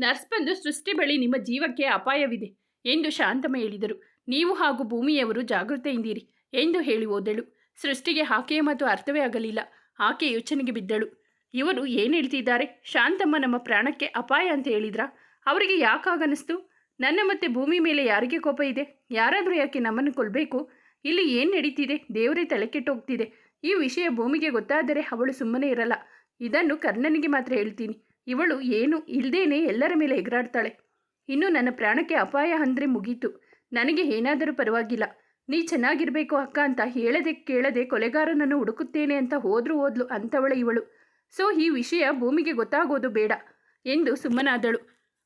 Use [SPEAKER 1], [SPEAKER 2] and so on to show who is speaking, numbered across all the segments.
[SPEAKER 1] Nurse ಬಂದು ಸೃಷ್ಟಿ ಬಳಿ ನಿಮ್ಮ ಜೀವಕ್ಕೆ ಅಪಾಯವಿದೆ ಎಂದು ಶಾಂತಮ್ಮ ಹೇಳಿದರು. ನೀವು ಹಾಗೂ ಭೂಮಿಯವರು ಜಾಗೃತೆಯಿಂದಿರಿ ಎಂದು ಹೇಳಿ ಓದಳು ಸೃಷ್ಟಿಗೆ ಆಕೆಯ ಮಾತು ಅರ್ಥವೇ ಆಗಲಿಲ್ಲ. ಆಕೆ ಯೋಚನೆಗೆ ಬಿದ್ದಳು. ಇವರು ಏನು ಹೇಳ್ತಿದ್ದಾರೆ? ಶಾಂತಮ್ಮ ನಮ್ಮ ಪ್ರಾಣಕ್ಕೆ ಅಪಾಯ ಅಂತ ಹೇಳಿದ್ರಾ? ಅವರಿಗೆ ಯಾಕಾಗನಿಸ್ತು ನನ್ನ ಮತ್ತೆ ಭೂಮಿ ಮೇಲೆ ಯಾರಿಗೆ ಕೋಪ ಇದೆ? ಯಾರಾದರೂ ಯಾಕೆ ನಮ್ಮನ್ನು ಕೊಲ್ಲಬೇಕು ಇಲ್ಲಿ ಏನು ನಡೀತಿದೆ? ದೇವರೇ ತಲೆ ಕೆಟ್ಟೋಗ್ತಿದೆ. ಈ ವಿಷಯ ಭೂಮಿಗೆ ಗೊತ್ತಾದರೆ ಅವಳು ಸುಮ್ಮನೆ ಇರಲ್ಲ. ಇದನ್ನು ಕರ್ಣನಿಗೆ ಮಾತ್ರ ಹೇಳ್ತೀನಿ. ಇವಳು ಏನು ಇಲ್ದೇನೆ ಎಲ್ಲರ ಮೇಲೆ ಎಗರಾಡ್ತಾಳೆ ಇನ್ನು ನನ್ನ ಪ್ರಾಣಕ್ಕೆ ಅಪಾಯ ಅಂದರೆ ಮುಗೀತು. ನನಗೆ ಏನಾದರೂ ಪರವಾಗಿಲ್ಲ. ನೀ ಚೆನ್ನಾಗಿರಬೇಕು ಅಕ್ಕ ಅಂತ ಹೇಳದೆ ಕೇಳದೆ ಕೊಲೆಗಾರನನ್ನು ಹುಡುಕುತ್ತೇನೆ ಅಂತ ಹೋದ್ರೂ ಓದ್ಲು ಅಂಥವಳ ಇವಳು. ಸೊ, ಈ ವಿಷಯ ಭೂಮಿಗೆ ಗೊತ್ತಾಗೋದು ಬೇಡ ಎಂದು ಸುಮ್ಮನಾದಳು.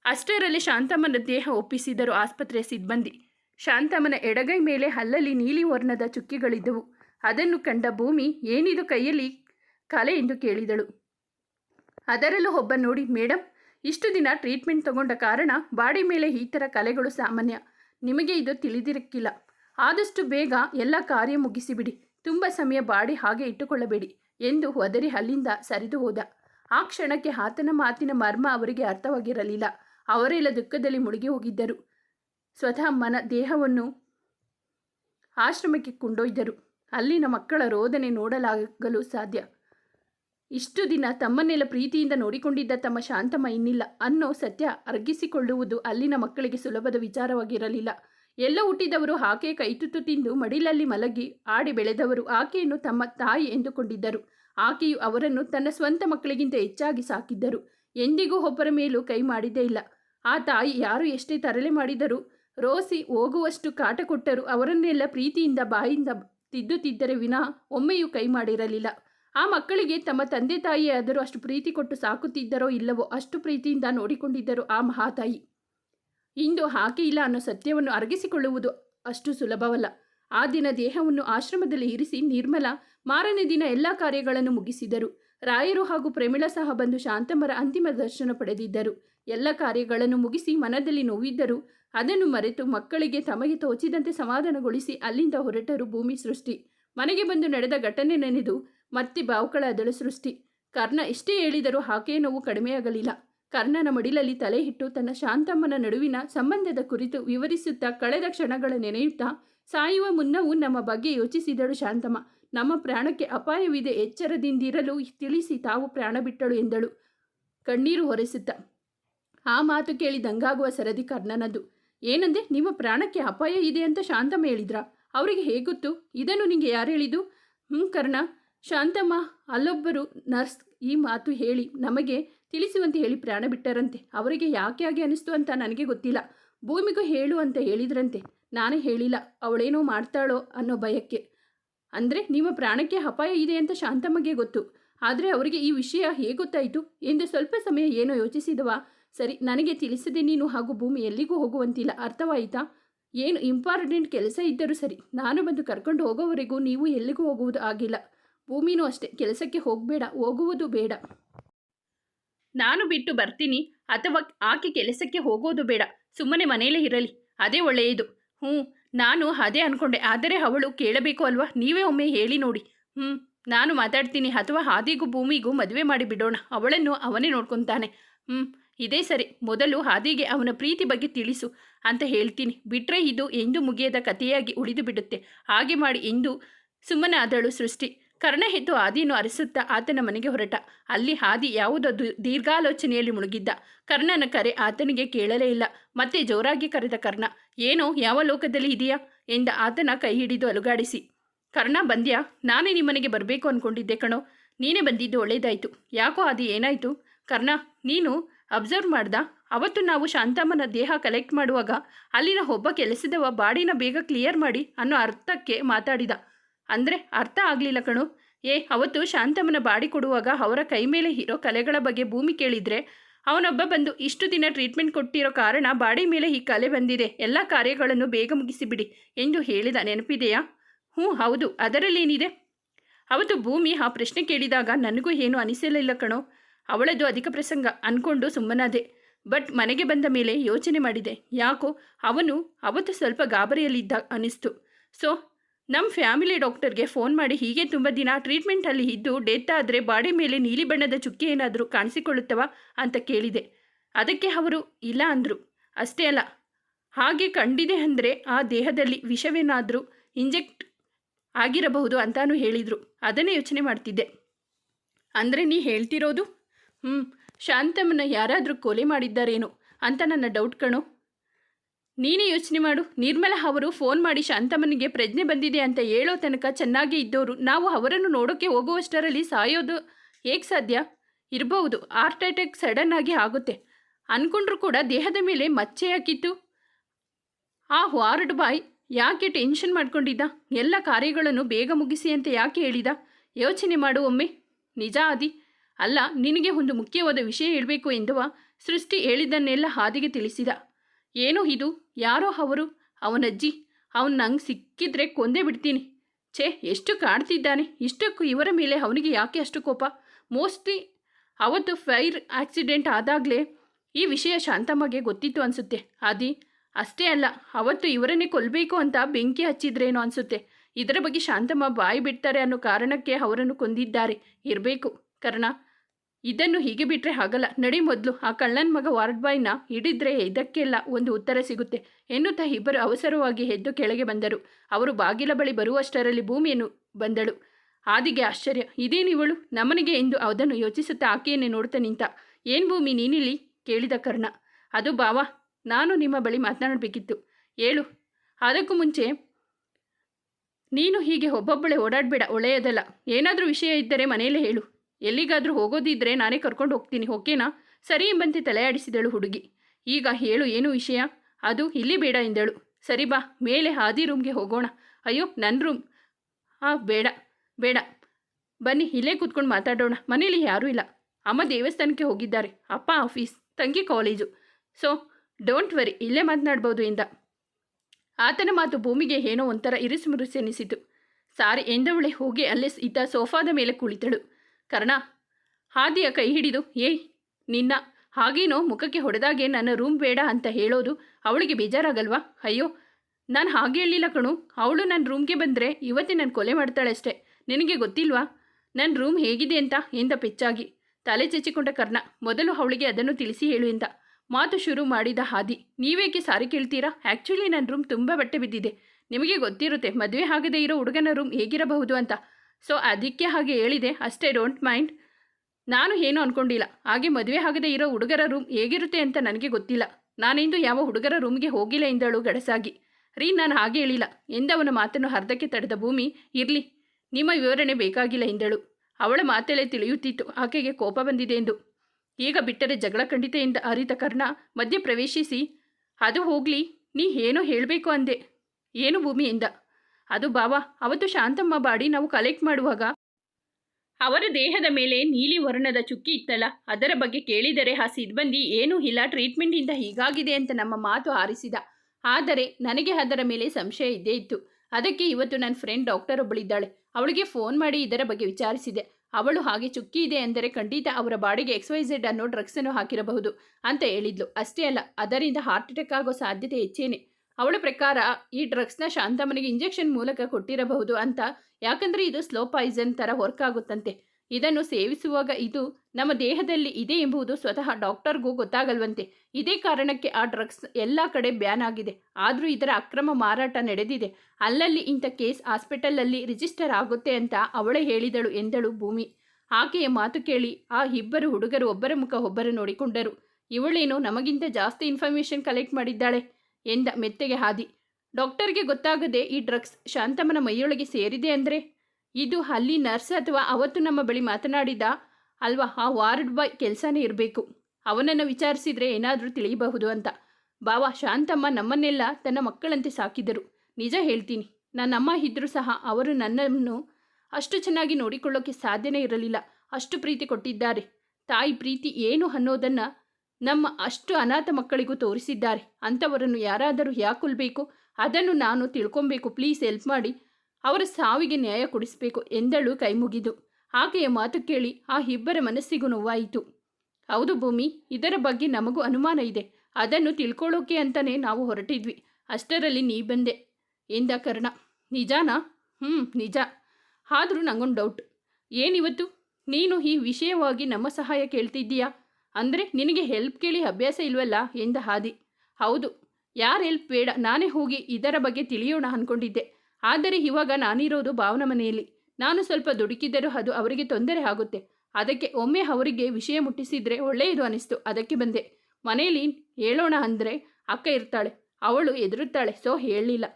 [SPEAKER 1] ಅಷ್ಟರಲ್ಲಿ ಶಾಂತಮ್ಮನ ದೇಹ ಒಪ್ಪಿಸಿದರು ಆಸ್ಪತ್ರೆಯ ಸಿಬ್ಬಂದಿ. ಶಾಂತಮ್ಮನ ಎಡಗೈ ಮೇಲೆ ಹಲ್ಲಲ್ಲಿ ನೀಲಿ ವರ್ಣದ ಚುಕ್ಕಿಗಳಿದ್ದವು. ಅದನ್ನು ಕಂಡ ಭೂಮಿ, ಏನಿದು ಕೈಯಲ್ಲಿ? ಕಲೆ ಎಂದು ಕೇಳಿದಳು. ಅದರಲ್ಲೂ ಒಬ್ಬ ನೋಡಿ ಮೇಡಮ್ ಇಷ್ಟು ದಿನ ಟ್ರೀಟ್ಮೆಂಟ್ ತಗೊಂಡ ಕಾರಣ ಬಾಡಿ ಮೇಲೆ ಈ ಥರ ಕಲೆಗಳು ಸಾಮಾನ್ಯ. ನಿಮಗೆ ಇದು ತಿಳಿದಿರಕ್ಕಿಲ್ಲ. ಆದಷ್ಟು ಬೇಗ ಎಲ್ಲ ಕಾರ್ಯ ಮುಗಿಸಿಬಿಡಿ. ತುಂಬ ಸಮಯ ಬಾಡಿ ಹಾಗೆ ಇಟ್ಟುಕೊಳ್ಳಬೇಡಿ ಎಂದು ಒದರಿ ಅಲ್ಲಿಂದ ಸರಿದು ಹೋದ. ಆ ಕ್ಷಣಕ್ಕೆ ಆತನ ಮಾತಿನ ಮರ್ಮ ಅವರಿಗೆ ಅರ್ಥವಾಗಿರಲಿಲ್ಲ. ಅವರೆಲ್ಲ ದುಃಖದಲ್ಲಿ ಮುಳುಗಿ ಹೋಗಿದ್ದರು. ಸ್ವತಃ ಮನ, ದೇಹವನ್ನು ಆಶ್ರಮಕ್ಕೆ ಕೊಂಡೊಯ್ದರು. ಅಲ್ಲಿನ ಮಕ್ಕಳ ರೋದನೆ ನೋಡಲಾಗಲು ಸಾಧ್ಯ. ಇಷ್ಟು ದಿನ ತಮ್ಮನ್ನೆಲ್ಲ ಪ್ರೀತಿಯಿಂದ ನೋಡಿಕೊಂಡಿದ್ದ ತಮ್ಮ ಶಾಂತಮ್ಮ ಇನ್ನಿಲ್ಲ. ಅನ್ನೋ ಸತ್ಯ ಅರ್ಗಿಸಿಕೊಳ್ಳುವುದು ಅಲ್ಲಿನ ಮಕ್ಕಳಿಗೆ ಸುಲಭದ ವಿಚಾರವಾಗಿರಲಿಲ್ಲ. ಎಲ್ಲ ಹುಟ್ಟಿದವರು ಆಕೆ ಕೈತುತ್ತು ತಿಂದು ಮಡಿಲಲ್ಲಿ ಮಲಗಿ ಆಡಿ ಬೆಳೆದವರು ಆಕೆಯನ್ನು ತಮ್ಮ ತಾಯಿ ಎಂದುಕೊಂಡಿದ್ದರು. ಆಕೆಯು ಅವರನ್ನು ತನ್ನ ಸ್ವಂತ ಮಕ್ಕಳಿಗಿಂತ ಹೆಚ್ಚಾಗಿ ಸಾಕಿದ್ದರು. ಎಂದಿಗೂ ಒಬ್ಬರ ಮೇಲೂ ಕೈ ಮಾಡಿದ್ದೇ ಇಲ್ಲ. ಆ ತಾಯಿ ಯಾರು ಎಷ್ಟೇ ತರಲೆ ಮಾಡಿದರೂ ರೋಸಿ ಹೋಗುವಷ್ಟು ಕಾಟ ಕೊಟ್ಟರು ಅವರನ್ನೆಲ್ಲ ಪ್ರೀತಿಯಿಂದ ಬಾಯಿಂದ ತಿದ್ದುತ್ತಿದ್ದರೆ ವಿನಃ ಒಮ್ಮೆಯೂ ಕೈ ಮಾಡಿರಲಿಲ್ಲ. ಆ ಮಕ್ಕಳಿಗೆ ತಮ್ಮ ತಂದೆ ತಾಯಿಯಾದರೂ ಅಷ್ಟು ಪ್ರೀತಿ ಕೊಟ್ಟು ಸಾಕುತ್ತಿದ್ದರೋ ಇಲ್ಲವೋ ಅಷ್ಟು ಪ್ರೀತಿಯಿಂದ ನೋಡಿಕೊಂಡಿದ್ದರು ಆ ಮಹಾತಾಯಿ. ಇಂದು ಹಾಕಿ ಇಲ್ಲ ಅನ್ನೋ ಸತ್ಯವನ್ನು ಅರಗಿಸಿಕೊಳ್ಳುವುದು ಅಷ್ಟು ಸುಲಭವಲ್ಲ. ಆ ದಿನ ದೇಹವನ್ನು ಆಶ್ರಮದಲ್ಲಿ ಇರಿಸಿ ನಿರ್ಮಲ ಮಾರನೇ ದಿನ ಎಲ್ಲ ಕಾರ್ಯಗಳನ್ನು ಮುಗಿಸಿದರು. ರಾಯರು ಹಾಗೂ ಪ್ರೇಮಿಳ ಸಹ ಬಂದು ಶಾಂತಮ್ಮರ ಅಂತಿಮ ದರ್ಶನ ಪಡೆದಿದ್ದರು. ಎಲ್ಲ ಕಾರ್ಯಗಳನ್ನು ಮುಗಿಸಿ ಮನದಲ್ಲಿ ನೋವಿದ್ದರು ಅದನ್ನು ಮರೆತು ಮಕ್ಕಳಿಗೆ ತಮಗೆ ತೋಚಿದಂತೆ ಸಮಾಧಾನಗೊಳಿಸಿ ಅಲ್ಲಿಂದ ಹೊರಟರು ಭೂಮಿ ಸೃಷ್ಟಿ. ಮನೆಗೆ ಬಂದು ನಡೆದ ಘಟನೆ ನೆನೆದು ಮತ್ತೆ ಬಾವುಕಳಾದಳು ಸೃಷ್ಟಿ. ಕರ್ಣ ಎಷ್ಟೇ ಹೇಳಿದರೂ ಹಾಕೇ ನೋವು ಕಡಿಮೆಯಾಗಲಿಲ್ಲ. ಕರ್ಣನ ಮಡಿಲಲ್ಲಿ ತಲೆ ಇಟ್ಟು ತನ್ನ ಶಾಂತಮ್ಮನ ನಡುವಿನ ಸಂಬಂಧದ ಕುರಿತು ವಿವರಿಸುತ್ತಾ ಕಳೆದ ಕ್ಷಣಗಳ ನೆನೆಯುತ್ತಾ ಸಾಯುವ ಮುನ್ನವೂ ನಮ್ಮ ಬಗ್ಗೆ ಯೋಚಿಸಿದಳು ಶಾಂತಮ್ಮ. ನಮ್ಮ ಪ್ರಾಣಕ್ಕೆ ಅಪಾಯವಿದೆ ಎಚ್ಚರದಿಂದಿರಲು ತಿಳಿಸಿ ತಾವು ಪ್ರಾಣ ಬಿಟ್ಟಳು ಎಂದಳು. ಕಣ್ಣೀರು ಹೊರೆಸುತ್ತ. ಆ ಮಾತು ಕೇಳಿ ದಂಗಾಗುವ ಸರದಿ ಕರ್ಣನದು ಏನಂದೆ, ನಿಮ್ಮ ಪ್ರಾಣಕ್ಕೆ ಅಪಾಯ ಇದೆ ಅಂತ ಶಾಂತಮ್ಮ ಹೇಳಿದ್ರಾ? ಅವರಿಗೆ ಹೇಗೊತ್ತು? ಇದನ್ನು ನಿಮಗೆ ಯಾರು ಹೇಳಿದು ಹ್ಞೂ ಕರ್ಣ ಶಾಂತಮ್ಮ, ಅಲ್ಲೊಬ್ಬರು ನರ್ಸ್ ಈ ಮಾತು ಹೇಳಿ ನಮಗೆ ತಿಳಿಸುವಂತೆ ಹೇಳಿ ಪ್ರಾಣ ಬಿಟ್ಟರಂತೆ. ಅವರಿಗೆ ಯಾಕೆ ಹಾಗೆ ಅನಿಸ್ತು ಅಂತ ನನಗೆ ಗೊತ್ತಿಲ್ಲ. ಭೂಮಿಗೂ ಹೇಳು ಅಂತ ಹೇಳಿದ್ರಂತೆ. ನಾನೇ ಹೇಳಿಲ್ಲ. ಅವಳೇನೋ ಮಾಡ್ತಾಳೋ ಅನ್ನೋ ಭಯಕ್ಕೆ. ಅಂದರೆ ನಿಮ್ಮ ಪ್ರಾಣಕ್ಕೆ ಅಪಾಯ ಇದೆ ಅಂತ ಶಾಂತಮ್ಮಗೆ ಗೊತ್ತು. ಆದರೆ ಅವರಿಗೆ ಈ ವಿಷಯ ಹೇಗೆ ಗೊತ್ತಾಯಿತು? ಎಂದು ಸ್ವಲ್ಪ ಸಮಯ ಏನೋ ಯೋಚಿಸಿದವ. ಸರಿ, ನನಗೆ ತಿಳಿಸದೆ ನೀನು ಹಾಗೂ ಭೂಮಿ ಎಲ್ಲಿಗೂ ಹೋಗುವಂತಿಲ್ಲ. ಅರ್ಥವಾಯಿತಾ? ಏನು ಇಂಪಾರ್ಟೆಂಟ್ ಕೆಲಸ ಇದ್ದರೂ ಸರಿ. ನಾನು ಬಂದು ಕರ್ಕೊಂಡು ಹೋಗೋವರೆಗೂ ನೀವು ಎಲ್ಲಿಗೂ ಹೋಗುವುದು ಆಗಿಲ್ಲ. ಭೂಮಿನೂ ಅಷ್ಟೇ. ಕೆಲಸಕ್ಕೆ ಹೋಗಬೇಡ, ಹೋಗುವುದು ಬೇಡ. ನಾನು ಬಿಟ್ಟು ಬರ್ತೀನಿ ಅಥವಾ ಆಕೆ ಕೆಲಸಕ್ಕೆ ಹೋಗೋದು ಬೇಡ. ಸುಮ್ಮನೆ ಮನೆಯಲ್ಲೇ ಇರಲಿ, ಅದೇ ಒಳ್ಳೆಯದು. ಹ್ಞೂ, ನಾನು ಅದೇ ಅಂದ್ಕೊಂಡೆ ಆದರೆ ಅವಳು ಕೇಳಬೇಕು ಅಲ್ವಾ? ನೀವೇ ಒಮ್ಮೆ ಹೇಳಿ ನೋಡಿ. ಹ್ಞೂ, ನಾನು ಮಾತಾಡ್ತೀನಿ ಅಥವಾ ಹಾದಿಗೂ ಭೂಮಿಗೂ ಮದುವೆ ಮಾಡಿ ಬಿಡೋಣ. ಅವಳನ್ನು ಅವನೇ ನೋಡ್ಕೊತಾನೆ. ಹ್ಞೂ, ಇದೇ ಸರಿ. ಮೊದಲು ಹಾದಿಗೆ ಅವನ ಪ್ರೀತಿ ಬಗ್ಗೆ ತಿಳಿಸು ಅಂತ ಹೇಳ್ತೀನಿ. ಬಿಟ್ಟರೆ ಇದು ಎಂದು ಮುಗಿಯದ ಕಥೆಯಾಗಿ ಉಳಿದು ಬಿಡುತ್ತೆ. ಹಾಗೆ ಮಾಡಿ ಎಂದು ಸುಮ್ಮನಾದಳು ಸೃಷ್ಟಿ. ಕರ್ಣ ಹೆದ್ದು ಹಾದಿಯನ್ನು ಅರಿಸುತ್ತಾ ಆತನ ಮನೆಗೆ ಹೊರಟ. ಅಲ್ಲಿ ಹಾದಿ ಯಾವುದೋ ದೀರ್ಘಾಲೋಚನೆಯಲ್ಲಿ ಮುಳುಗಿದ್ದ. ಕರ್ಣನ ಕರೆ ಆತನಿಗೆ ಕೇಳಲೇ ಇಲ್ಲ. ಮತ್ತೆ ಜೋರಾಗಿ ಕರೆದ ಕರ್ಣ, ಏನೋ, ಯಾವ ಲೋಕದಲ್ಲಿ ಇದೆಯಾ? ಎಂದ ಆತನ ಕೈ ಹಿಡಿದು ಅಲುಗಾಡಿಸಿ, ಕರ್ಣ, ಬಂದ್ಯಾ? ನಾನೇ ನಿಮ್ಮನೆಗೆ ಬರಬೇಕು ಅಂದ್ಕೊಂಡಿದ್ದೆ ಕಣೋ. ನೀನೇ ಬಂದಿದ್ದು ಒಳ್ಳೇದಾಯಿತು. ಯಾಕೋ ಅದು ಏನಾಯಿತು? ಕರ್ಣ, ನೀನು ಅಬ್ಸರ್ವ್ ಮಾಡ್ದ? ಅವತ್ತು ನಾವು ಶಾಂತಮ್ಮನ ದೇಹ ಕಲೆಕ್ಟ್ ಮಾಡುವಾಗ ಅಲ್ಲಿನ ಒಬ್ಬ ಕೆಲಸದವ ಬಾಡಿನ ಬೇಗ ಕ್ಲಿಯರ್ ಮಾಡಿ ಅನ್ನೋ ಅರ್ಥಕ್ಕೆ ಮಾತಾಡಿದ. ಅಂದರೆ ಅರ್ಥ ಆಗಲಿಲ್ಲ ಕಣೋ. ಏ, ಅವತ್ತು ಶಾಂತಮ್ಮನ ಬಾಡಿ ಕೊಡುವಾಗ ಅವರ ಕೈ ಮೇಲೆ ಇರೋ ಕಲೆಗಳ ಬಗ್ಗೆ ಭೂಮಿ ಕೇಳಿದರೆ ಅವನೊಬ್ಬ ಬಂದು ಇಷ್ಟು ದಿನ ಟ್ರೀಟ್ಮೆಂಟ್ ಕೊಟ್ಟಿರೋ ಕಾರಣ ಬಾಡಿ ಮೇಲೆ ಈ ಕಲೆ ಬಂದಿದೆ. ಎಲ್ಲ ಕಾರ್ಯಗಳನ್ನು ಬೇಗ ಮುಗಿಸಿಬಿಡಿ ಎಂದು ಹೇಳಿದ ನೆನಪಿದೆಯಾ? ಹ್ಞೂ, ಹೌದು. ಅದರಲ್ಲೇನಿದೆ? ಅವತ್ತು ಭೂಮಿ ಆ ಪ್ರಶ್ನೆ ಕೇಳಿದಾಗ ನನಗೂ ಏನೂ ಅನಿಸಲಿಲ್ಲ ಕಣೋ. ಅವಳದು ಅಧಿಕ ಪ್ರಸಂಗ ಅಂದ್ಕೊಂಡು ಸುಮ್ಮನಾದೆ. ಬಟ್ ಮನೆಗೆ ಬಂದ ಮೇಲೆ ಯೋಚನೆ ಮಾಡಿದೆ. ಯಾಕೋ, ಅವನು ಅವತ್ತು ಸ್ವಲ್ಪ ಗಾಬರಿಯಲ್ಲಿದ್ದ ಅನಿಸ್ತು. ಸೊ ನಮ್ಮ ಫ್ಯಾಮಿಲಿ ಡಾಕ್ಟರ್ಗೆ ಫೋನ್ ಮಾಡಿ ಹೀಗೆ ತುಂಬ ದಿನ ಟ್ರೀಟ್ಮೆಂಟಲ್ಲಿ ಇದ್ದು ಡೆತ್ ಆದರೆ ಬಾಡಿ ಮೇಲೆ ನೀಲಿ ಬಣ್ಣದ ಚುಕ್ಕೆ ಏನಾದರೂ ಕಾಣಿಸಿಕೊಳ್ಳುತ್ತವಾ ಅಂತ ಕೇಳಿದೆ. ಅದಕ್ಕೆ ಅವರು, ಇಲ್ಲ ಅಂದರು. ಅಷ್ಟೇ ಅಲ್ಲ, ಹಾಗೆ ಕಂಡಿದೆ ಅಂದರೆ ಆ ದೇಹದಲ್ಲಿ ವಿಷವೇನಾದರೂ ಇಂಜೆಕ್ಟ್ ಆಗಿರಬಹುದು ಅಂತಾನು ಹೇಳಿದರು. ಅದನ್ನೇ ಯೋಚನೆ ಮಾಡ್ತಿದ್ದೆ. ಅಂದರೆ ನೀ ಹೇಳ್ತಿರೋದು? ಹ್ಞೂ ಶಾಂತಮ್ಮನ ಯಾರಾದರೂ ಕೊಲೆ ಮಾಡಿದ್ದಾರೇನು ಅಂತ ನನ್ನ ಡೌಟ್ ಕಣೋ. ನೀನೇ ಯೋಚನೆ ಮಾಡು. ನಿರ್ಮಲ ಅವರು ಫೋನ್ ಮಾಡಿ ಶಾಂತಮ್ಮನಿಗೆ ಪ್ರಜ್ಞೆ ಬಂದಿದೆ ಅಂತ ಹೇಳೋ ತನಕ ಚೆನ್ನಾಗಿ ಇದ್ದವರು ನಾವು ಅವರನ್ನು ನೋಡೋಕ್ಕೆ ಹೋಗುವಷ್ಟರಲ್ಲಿ ಸಾಯೋದು ಹೇಗೆ ಸಾಧ್ಯ? ಇರಬಹುದು ಹಾರ್ಟ್ ಅಟ್ಯಾಕ್ ಸಡನ್ ಆಗಿ ಆಗುತ್ತೆ. ಅಂದ್ಕೊಂಡ್ರೂ ಕೂಡ ದೇಹದ ಮೇಲೆ ಮಚ್ಚೆ ಹಾಕಿತ್ತು. ಆ ವಾರ್ಡ್ ಬಾಯ್ ಯಾಕೆ ಟೆನ್ಷನ್ ಮಾಡ್ಕೊಂಡಿದ್ದ? ಎಲ್ಲ ಕಾರ್ಯಗಳನ್ನು ಬೇಗ ಮುಗಿಸಿ ಅಂತ ಯಾಕೆ ಹೇಳಿದ? ಯೋಚನೆ ಮಾಡು ಒಮ್ಮೆ. ನಿಜ ಆದಿ. ಅಲ್ಲ, ನಿನಗೆ ಒಂದು ಮುಖ್ಯವಾದ ವಿಷಯ ಹೇಳಬೇಕು ಎಂದುವ? ಸೃಷ್ಟಿ ಹೇಳಿದ್ದನ್ನೆಲ್ಲ ಹಾದಿಗೆ ತಿಳಿಸಿದ. ಏನು ಇದು? ಯಾರೋ ಅವರು? ಅವನಜ್ಜಿ, ಅವನು ನಂಗೆ ಸಿಕ್ಕಿದ್ರೆ ಕೊಂದೇ ಬಿಡ್ತೀನಿ. ಛೇ, ಎಷ್ಟು ಕಾಡ್ತಿದ್ದಾನೆ ಇಷ್ಟಕ್ಕೂ ಇವರ ಮೇಲೆ ಅವನಿಗೆ ಯಾಕೆ ಅಷ್ಟು ಕೋಪ? ಮೋಸ್ಟ್ಲಿ ಅವತ್ತು ಫೈರ್ ಆಕ್ಸಿಡೆಂಟ್ ಆದಾಗಲೇ ಈ ವಿಷಯ ಶಾಂತಮ್ಮಗೆ ಗೊತ್ತಿತ್ತು ಅನಿಸುತ್ತೆ. ಆದಿ, ಅಷ್ಟೇ ಅಲ್ಲ, ಅವತ್ತು ಇವರನ್ನೇ ಕೊಲ್ಲಬೇಕು ಅಂತ ಬೆಂಕಿ ಹಚ್ಚಿದ್ರೇನೋ ಅನಿಸುತ್ತೆ. ಇದರ ಬಗ್ಗೆ ಶಾಂತಮ್ಮ ಬಾಯಿ ಬಿಡ್ತಾರೆ ಅನ್ನೋ ಕಾರಣಕ್ಕೆ ಅವರನ್ನು ಕೊಂದಿದ್ದಾರೆ. ಇರಬೇಕು. ಕರ್ಣ ಇದನ್ನು ಹೀಗೆ ಬಿಟ್ಟರೆ ಆಗಲ್ಲ ನಡಿ ಮೊದಲು. ಆ ಕಳ್ಳನ ಮಗ ವಾರ್ಡ್ ಬಾಯ್ನ ಹಿಡಿದ್ರೆ ಇದಕ್ಕೆಲ್ಲ ಒಂದು ಉತ್ತರ ಸಿಗುತ್ತೆ. ಎನ್ನುತ್ತಾ ಇಬ್ಬರು ಅವಸರವಾಗಿ ಎದ್ದು ಕೆಳಗೆ ಬಂದರು. ಅವರು ಬಾಗಿಲ ಬಳಿ ಬರುವಷ್ಟರಲ್ಲಿ ಭೂಮಿಯನ್ನು ಬಂದಳು. ಆದಿಗೆ ಆಶ್ಚರ್ಯ. ಇದೇನಿವಳು ನಮನಿಗೆ ಎಂದು ಅದನ್ನು ಯೋಚಿಸುತ್ತಾ ಆಕೆಯನ್ನೇ ನೋಡ್ತಾ ನಿಂತ. ಏನು ಭೂಮಿ ನೀನಿಲ್ಲಿ? ಕೇಳಿದ ಕರ್ಣ. ಅದು ಬಾವ. ನಾನು ನಿಮ್ಮ ಬಳಿ ಮಾತನಾಡಬೇಕಿತ್ತು. ಹೇಳು ಅದಕ್ಕೂ ಮುಂಚೆ ನೀನು ಹೀಗೆ ಒಬ್ಬೊಬ್ಬಳೆ ಓಡಾಡಬೇಡ. ಒಳ್ಳೆಯದಲ್ಲ. ಏನಾದರೂ ವಿಷಯ ಇದ್ದರೆ ಮನೆಯಲ್ಲೇ ಹೇಳು. ಎಲ್ಲಿಗಾದರೂ ಹೋಗೋದಿದ್ರೆ ನಾನೇ ಕರ್ಕೊಂಡು ಹೋಗ್ತೀನಿ, ಓಕೆನಾ? ಸರಿ ಎಂಬಂತೆ ತಲೆಯಾಡಿಸಿದಳು ಹುಡುಗಿ. ಈಗ ಹೇಳು, ಏನು ವಿಷಯ? ಅದು ಇಲ್ಲಿ ಬೇಡ ಎಂದಳು. ಸರಿ ಬಾ, ಮೇಲೆ ಹಾದಿ ರೂಮ್ಗೆ ಹೋಗೋಣ. ಅಯ್ಯೋ ನನ್ನ ರೂಮ್. ಆ, ಬೇಡ ಬೇಡ. ಬನ್ನಿ, ಇಲ್ಲೇ ಕೂತ್ಕೊಂಡು ಮಾತಾಡೋಣ. ಮನೇಲಿ ಯಾರೂ ಇಲ್ಲ. ಅಮ್ಮ ದೇವಸ್ಥಾನಕ್ಕೆ ಹೋಗಿದ್ದಾರೆ. ಅಪ್ಪ ಆಫೀಸ್, ತಂಗಿ ಕಾಲೇಜು. ಸೊ, ಡೋಂಟ್ ವರಿ, ಇಲ್ಲೇ ಮಾತನಾಡ್ಬೋದು ಎಂದ. ಆತನ ಮಾತು ಭೂಮಿಗೆ ಏನೋ ಒಂಥರ ಇರಿಸುಮುರಿಸೆನಿಸಿತು. ಸಾರಿ, ಎಂದವಳೆ ಹೋಗಿ ಅಲ್ಲೇ ಇದ್ದ ಸೋಫಾದ ಮೇಲೆ ಕುಳಿತಳು. ಕರ್ಣ, ಹಾದಿಯ ಕೈ ಹಿಡಿದು, ಏಯ್, ನಿನ್ನ ಹಾಗೇನೋ ಮುಖಕ್ಕೆ ಹೊಡೆದಾಗೆ ನನ್ನ ರೂಮ್ ಬೇಡ ಅಂತ ಹೇಳೋದು ಅವಳಿಗೆ ಬೇಜಾರಾಗಲ್ವಾ? ಅಯ್ಯೋ, ನಾನು ಹಾಗೆ ಹೇಳಿಲ್ಲ ಕಣು. ಅವಳು ನನ್ನ ರೂಮ್ಗೆ ಬಂದರೆ ಇವತ್ತೇ ನಾನು ಕೊಲೆ ಮಾಡ್ತಾಳಷ್ಟೆ ನಿನಗೆ ಗೊತ್ತಿಲ್ವಾ? ನನ್ನ ರೂಮ್ ಹೇಗಿದೆ ಅಂತ? ಎಂದ ಪೆಚ್ಚಾಗಿ ತಲೆ ಚಚ್ಚಿಕೊಂಡ ಕರ್ಣ, ಮೊದಲು ಅವಳಿಗೆ ಅದನ್ನು ತಿಳಿಸಿ ಹೇಳು ಎಂದ. ಮಾತು ಶುರು ಮಾಡಿದ ಹಾದಿ, ನೀವೇಕೆ ಸಾರಿ ಕೇಳ್ತೀರಾ? ಆ್ಯಕ್ಚುಲಿ ನನ್ನ ರೂಮ್ ತುಂಬ ಬಟ್ಟೆ ಬಿದ್ದಿದೆ. ನಿಮಗೆ ಗೊತ್ತಿರುತ್ತೆ, ಮದುವೆ ಆಗದೇ ಇರೋ ಹುಡುಗನ ರೂಮ್ ಹೇಗಿರಬಹುದು ಅಂತ. ಸೊ ಅದಕ್ಕೆ ಹಾಗೆ ಹೇಳಿದೆ, ಅಷ್ಟೇ ಡೋಂಟ್ ಮೈಂಡ್ ನಾನು ಏನೂ ಅಂದ್ಕೊಂಡಿಲ್ಲ ಹಾಗೆ ಮದುವೆ ಆಗದೆ ಇರೋ ಹುಡುಗರ ರೂಮ್ ಹೇಗಿರುತ್ತೆ ಅಂತ ನನಗೆ ಗೊತ್ತಿಲ್ಲ. ನಾನಿಂದು ಯಾವ ಹುಡುಗರ ರೂಮ್ಗೆ ಹೋಗಿಲ್ಲ ಎಂದಳು ಗಡಸಾಗಿ. ರೀ ನಾನು ಹಾಗೆ ಹೇಳಿಲ್ಲ. ಎಂದವನ ಮಾತನ್ನು ಅರ್ಧಕ್ಕೆ ತಡೆದ ಭೂಮಿ, ಇರಲಿ, ನಿಮ್ಮ ವಿವರಣೆ ಬೇಕಾಗಿಲ್ಲ, ಎಂದಳು. ಅವಳ ಮಾತಲ್ಲೇ ತಿಳಿಯುತ್ತಿತ್ತು. ಆಕೆಗೆ ಕೋಪ ಬಂದಿದೆ ಎಂದು. ಈಗ ಬಿಟ್ಟರೆ ಜಗಳ ಖಂಡಿತೆಯಿಂದ ಅರಿತ ಕರ್ಣ, ಮಧ್ಯೆ ಪ್ರವೇಶಿಸಿ. ಅದು ಹೋಗಲಿ. ನೀ ಏನೋ ಹೇಳಬೇಕು ಅಂದೆ. ಏನು ಭೂಮಿ ಎಂದ? ಅದು ಬಾವ, ಅವತ್ತು ಶಾಂತಮ್ಮ ಬಾಡಿ ನಾವು ಕಲೆಕ್ಟ್ ಮಾಡುವಾಗ? ಅವರ ದೇಹದ ಮೇಲೆ ನೀಲಿ ವರ್ಣದ ಚುಕ್ಕಿ ಇತ್ತಲ್ಲ, ಅದರ ಬಗ್ಗೆ ಕೇಳಿದರೆ ಆ ಸಿಬ್ಬಂದಿ, ಏನೂ ಇಲ್ಲ ಟ್ರೀಟ್ಮೆಂಟಿಂದ ಹೀಗಾಗಿದೆ ಅಂತ ನಮ್ಮ ಮಾತು ಆರಿಸಿದ. ಆದರೆ ನನಗೆ ಅದರ ಮೇಲೆ ಸಂಶಯ ಇದ್ದೇ ಇತ್ತು. ಅದಕ್ಕೆ ಇವತ್ತು ನನ್ನ ಫ್ರೆಂಡ್ ಡಾಕ್ಟರ್ ಒಬ್ಬಳಿದ್ದಾಳೆ ಅವಳಿಗೆ ಫೋನ್ ಮಾಡಿ ಇದರ ಬಗ್ಗೆ ವಿಚಾರಿಸಿದೆ. ಅವಳು ಹಾಗೆ ಚುಕ್ಕಿ ಇದೆ ಅಂದರೆ ಖಂಡಿತ ಅವರ ಬಾಡಿಗೆ ಎಕ್ಸ್ ವೈ ಝೆಡ್ ಅನ್ನೋ ಡ್ರಗ್ಸನ್ನು ಹಾಕಿರಬಹುದು ಅಂತ ಹೇಳಿದ್ಲು. ಅಷ್ಟೇ ಅಲ್ಲ, ಅದರಿಂದ ಹಾರ್ಟ್ ಅಟ್ಯಾಕ್ ಆಗೋ ಸಾಧ್ಯತೆ ಹೆಚ್ಚೇನೆ. ಅವಳ ಪ್ರಕಾರ ಈ ಡ್ರಗ್ಸ್ನ ಶಾಂತಮ್ಮನಿಗೆ ಇಂಜೆಕ್ಷನ್ ಮೂಲಕ ಕೊಟ್ಟಿರಬಹುದು ಅಂತ. ಯಾಕಂದರೆ ಇದು ಸ್ಲೋ ಪಾಯ್ಸನ್ ಥರ ವರ್ಕ್ ಆಗುತ್ತಂತೆ. ಇದನ್ನು ಸೇವಿಸುವಾಗ ಇದು ನಮ್ಮ ದೇಹದಲ್ಲಿ ಇದೆ ಎಂಬುದು ಸ್ವತಃ ಡಾಕ್ಟರ್ಗೂ ಗೊತ್ತಾಗಲ್ವಂತೆ. ಇದೇ ಕಾರಣಕ್ಕೆ ಆ ಡ್ರಗ್ಸ್ ಎಲ್ಲ ಕಡೆ ಬ್ಯಾನ್ ಆಗಿದೆ. ಆದರೂ ಇದರ ಅಕ್ರಮ ಮಾರಾಟ ನಡೆದಿದೆ. ಅಲ್ಲಲ್ಲಿ ಇಂಥ ಕೇಸ್ ಹಾಸ್ಪಿಟಲಲ್ಲಿ ರಿಜಿಸ್ಟರ್ ಆಗುತ್ತೆ ಅಂತ ಅವಳೇ ಹೇಳಿದಳು ಎಂದಳು ಭೂಮಿ. ಆಕೆಯ ಮಾತು ಕೇಳಿ ಆ ಇಬ್ಬರು ಹುಡುಗರು ಒಬ್ಬರ ಮುಖ ಒಬ್ಬರು ನೋಡಿಕೊಂಡರು. ಇವಳೇನು ನಮಗಿಂತ ಜಾಸ್ತಿ ಇನ್ಫಾರ್ಮೇಷನ್ ಕಲೆಕ್ಟ್ ಮಾಡಿದ್ದಾಳೆ. ಎಂದ ಮೆತ್ತೆಗೆ ಹಾದಿ. ಡಾಕ್ಟರ್ಗೆ ಗೊತ್ತಾಗದೆ ಈ ಡ್ರಗ್ಸ್ ಶಾಂತಮ್ಮನ ಮೈಯೊಳಗೆ ಸೇರಿದೆ ಅಂದರೆ? ಇದು ಅಲ್ಲಿ ನರ್ಸ್ ಅಥವಾ ಅವತ್ತು ನಮ್ಮ ಬಳಿ ಮಾತನಾಡಿದ ಅಲ್ವಾ ಆ ವಾರ್ಡ್ ಬಾಯ್ ಕೆಲಸನೇ ಇರಬೇಕು. ಅವನನ್ನು ವಿಚಾರಿಸಿದರೆ ಏನಾದರೂ ತಿಳಿಯಬಹುದು ಅಂತ. ಬಾವ ಶಾಂತಮ್ಮ ನಮ್ಮನ್ನೆಲ್ಲ ತನ್ನ ಮಕ್ಕಳಂತೆ ಸಾಕಿದರು ನಿಜ ಹೇಳ್ತೀನಿ, ನನ್ನಮ್ಮ ಇದ್ದರೂ ಸಹ ಅವರು ನನ್ನನ್ನು ಅಷ್ಟು ಚೆನ್ನಾಗಿ ನೋಡಿಕೊಳ್ಳೋಕ್ಕೆ ಸಾಧ್ಯನೇ ಇರಲಿಲ್ಲ. ಅಷ್ಟು ಪ್ರೀತಿ ಕೊಟ್ಟಿದ್ದಾರೆ. ತಾಯಿ ಪ್ರೀತಿ ಏನು ಅನ್ನೋದನ್ನು ನಮ್ಮ ಅಷ್ಟು ಅನಾಥ ಮಕ್ಕಳಿಗೂ ತೋರಿಸಿದ್ದಾರೆ. ಅಂಥವರನ್ನು ಯಾರಾದರೂ ಯಾಕೊಲ್ಬೇಕು? ಅದನ್ನು ನಾನು ತಿಳ್ಕೊಬೇಕು. ಪ್ಲೀಸ್ ಹೆಲ್ಪ್ ಮಾಡಿ. ಅವರ ಸಾವಿಗೆ ನ್ಯಾಯ ಕೊಡಿಸಬೇಕು ಎಂದಳು ಕೈಮುಗಿದು. ಆಕೆಯ ಮಾತು ಕೇಳಿ ಆ ಇಬ್ಬರ ಮನಸ್ಸಿಗೂ ನೋವಾಯಿತು. ಹೌದು ಭೂಮಿ, ಇದರ ಬಗ್ಗೆ ನಮಗೂ ಅನುಮಾನ ಇದೆ. ಅದನ್ನು ತಿಳ್ಕೊಳ್ಳೋಕೆ ಅಂತಲೇ ನಾವು ಹೊರಟಿದ್ವಿ. ಅಷ್ಟರಲ್ಲಿ ನೀ ಬಂದೆ ಎಂದ ಕರ್ಣ. ನಿಜಾನಾ? ಹ್ಞೂ ನಿಜ. ಆದರೂ ನಂಗೊಂದು ಡೌಟ್ ಏನಿವತ್ತು? ನೀನು ಈ ವಿಷಯವಾಗಿ ನಮ್ಮ ಸಹಾಯ ಕೇಳ್ತಿದ್ದೀಯಾ? ಅಂದರೆ ನಿನಗೆ ಹೆಲ್ಪ್ ಕೇಳಿ ಅಭ್ಯಾಸ ಇಲ್ವಲ್ಲ ಎಂದ ಹಾದಿ. ಹೌದು, ಯಾರ ಹೆಲ್ಪ್ ಬೇಡ, ನಾನೇ ಹೋಗಿ ಇದರ ಬಗ್ಗೆ ತಿಳಿಯೋಣ ಅಂದ್ಕೊಂಡಿದ್ದೆ ಆದರೆ ಇವಾಗ ನಾನಿರೋದು ಭಾವನ ಮನೆಯಲ್ಲಿ. ನಾನು ಸ್ವಲ್ಪ ದುಡುಕಿದರೂ ಅದು ಅವರಿಗೆ ತೊಂದರೆ ಆಗುತ್ತೆ. ಅದಕ್ಕೆ ಒಮ್ಮೆ ಅವರಿಗೆ ವಿಷಯ ಮುಟ್ಟಿಸಿದರೆ ಒಳ್ಳೆಯದು ಅನಿಸ್ತು. ಅದಕ್ಕೆ ಬಂದೆ. ಮನೆಯಲ್ಲಿ ಹೇಳೋಣ ಅಂದರೆ ಅಕ್ಕ ಇರ್ತಾಳೆ, ಅವಳು ಎದುರುತ್ತಾಳೆ ಸೊ ಹೇಳಲಿಲ್ಲ.